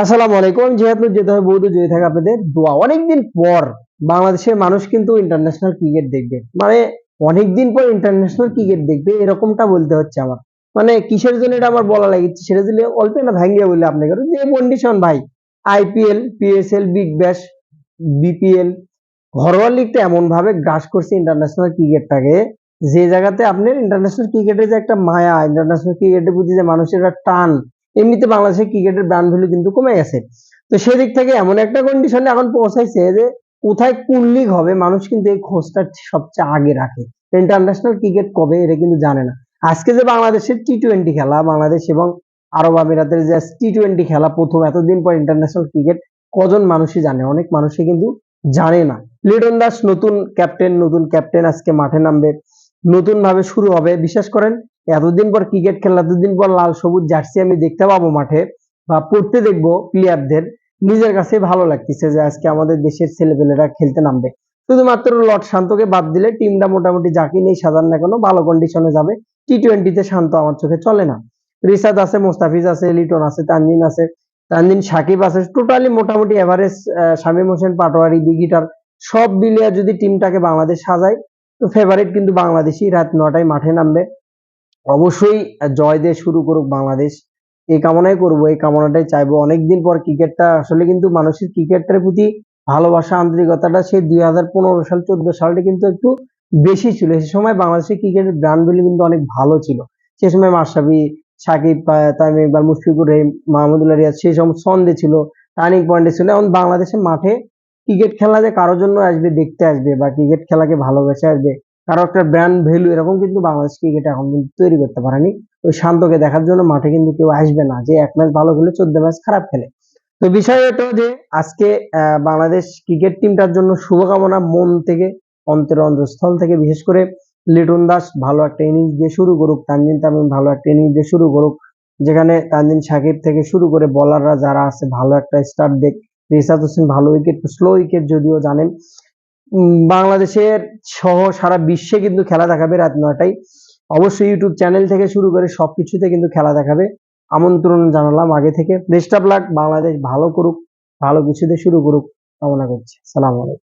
আসসালামু আলাইকুম। যেহেতু যেতে হবে বহুত জয় থাকে আপনাদের দোয়া। অনেকদিন পর বাংলাদেশের মানুষ কিন্তু ইন্টারন্যাশনাল ক্রিকেট দেখবে। মানে অনেকদিন পর ইন্টারন্যাশনাল ক্রিকেট দেখবে, এরকমটা বলতে হচ্ছে আমার। মানে কিসের জন্য এটা আমার বলা লাগিচ্ছে সেটা দিলে অল্প না ভাঙ্গিয়ে বলে আপনাকে যে কন্ডিশন ভাই। IPL PSL Big Bash BPL ঘরোয়া লিগটা এমন ভাবে গ্রাস করছে ইন্টারন্যাশনাল ক্রিকেটটাকে যে জায়গাতে আপনার ইন্টারন্যাশনাল ক্রিকেটের যে একটা মায়া ইন্টারন্যাশনাল ক্রিকেটের প্রতি যে মানুষের একটা টান এমনিতে বাংলাদেশের ক্রিকেটের ব্র্যান্ড ভ্যালু কিন্তু কমে গেছে। তো সেদিক থেকে এমন একটা কন্ডিশনে এখন পৌঁছাইছে যে কোথায় কোন লিগ হবে, মানুষ কিন্তু এই খোঁজটা সবচেয়ে আগে রাখে। ইন্টারন্যাশনাল ক্রিকেট কবে, এটা কিন্তু জানে না। আজকে যে বাংলাদেশের টি টোয়েন্টি খেলা, বাংলাদেশ এবং আরব আমিরাতের যে টি টোয়েন্টি খেলা প্রথম এতদিন পর ইন্টারন্যাশনাল ক্রিকেট কজন মানুষই জানে? অনেক মানুষই কিন্তু জানে না। লিটন দাস নতুন ক্যাপ্টেন নতুন ক্যাপ্টেন আজকে মাঠে নামবে। নতুন ভাবে শুরু হবে। বিশ্বাস করেন এতদিন পর ক্রিকেট খেলা এতদিন পর লাল সবুজ জার্সি আমি দেখতে পাবো মাঠে বা পড়তে দেখব প্লেয়ারদের নিজের কাছে ভালো লাগতেছে যে আজকে আমাদের দেশের ছেলেপেলেরা খেলতে নামবে। শুধুমাত্র লর্ড শান্তকে বাদ দিলে টিমটা মোটামুটি যাকে নিয়ে সাজান না কেন, ভালো কন্ডিশনে যাবে। টি টোয়েন্টিতে শান্ত আমার চোখে চলে না। রিসাদ আছে, মোস্তাফিজ আছে, লিটন আছে, তানজিন আছে, তানজিন, সাকিব আছে টোটালি মোটামুটি এভারেজ শামীম হোসেন, পাটোয়ারি বিগিটার সব মিলিয়ে যদি টিমটাকে বাংলাদেশ সাজায়, তো ফেভারিট কিন্তু বাংলাদেশই। রাত নটায় মাঠে নামবে। অবশ্যই জয় দিয়ে শুরু করুক বাংলাদেশ। এই কামনাই করব, এই কামনাটাই চাইব। অনেকদিন পর ক্রিকেটটা, আসলে কিন্তু মানুষের ক্রিকেটের প্রতি ভালোবাসা, আন্তরিকতাটা সেই দুই হাজার পনেরো সাল, চোদ্দ সালটা কিন্তু একটু বেশি ছিল। সে সময় বাংলাদেশের ক্রিকেটের ব্র্যান্ড ভ্যালু কিন্তু অনেক ভালো ছিল। সে সময় মাশরাফি, সাকিব তামিম ইকবাল, মুশফিকুর রহিম, মাহমুদুল্লাহ রিয়াজ, সেই সময় সন্দে ছিল টার্নিং পয়েন্টে ছিল। এখন বাংলাদেশের মাঠে ক্রিকেট খেলা যে কারোর জন্য আসবে, দেখতে আসবে বা ক্রিকেট খেলাকে ভালোবেসে আসবে কারও একটা ব্র্যান্ড ভ্যালু এরকম কিন্তু বাংলাদেশ ক্রিকেট এখন কিন্তু তৈরি করতে পারেনি। ওই শান্তকে দেখার জন্য মাঠে কিন্তু কেউ আসবে না যে এক ম্যাচ ভালো খেলে চোদ্দ ম্যাচ খারাপ খেলে। তো বিষয় এটা যে আজকে বাংলাদেশ ক্রিকেট টিমটার জন্য শুভকামনা মন থেকে, অন্তর অন্তঃস্থল থেকে, বিশেষ করে লিটন দাস ভালো একটা ইনিংস দিয়ে শুরু করুক, তানজিন তামিম ভালো একটা ইনিংস দিয়ে শুরু করুক, যেখানে তানজিন সাকিব থেকে শুরু করে বলাররা যারা আছে, ভালো একটা স্টার্ট দেখ রিসাদ হোসেন ভালো উইকেট স্লো উইকেট যদিও জানেন বাংলাদেশের সহ সারা বিশ্বে কিন্তু খেলা দেখাবে রাত নয়টায়। অবশ্যই ইউটিউব চ্যানেল থেকে শুরু করে সব কিছুতে কিন্তু খেলা দেখাবে। আমন্ত্রণ জানালাম আগে থেকে। বেস্ট অফ বাংলাদেশ ভালো করুক, ভালো কিছুতে শুরু করুক। কামনা করছি। সালাম আলাইকুম।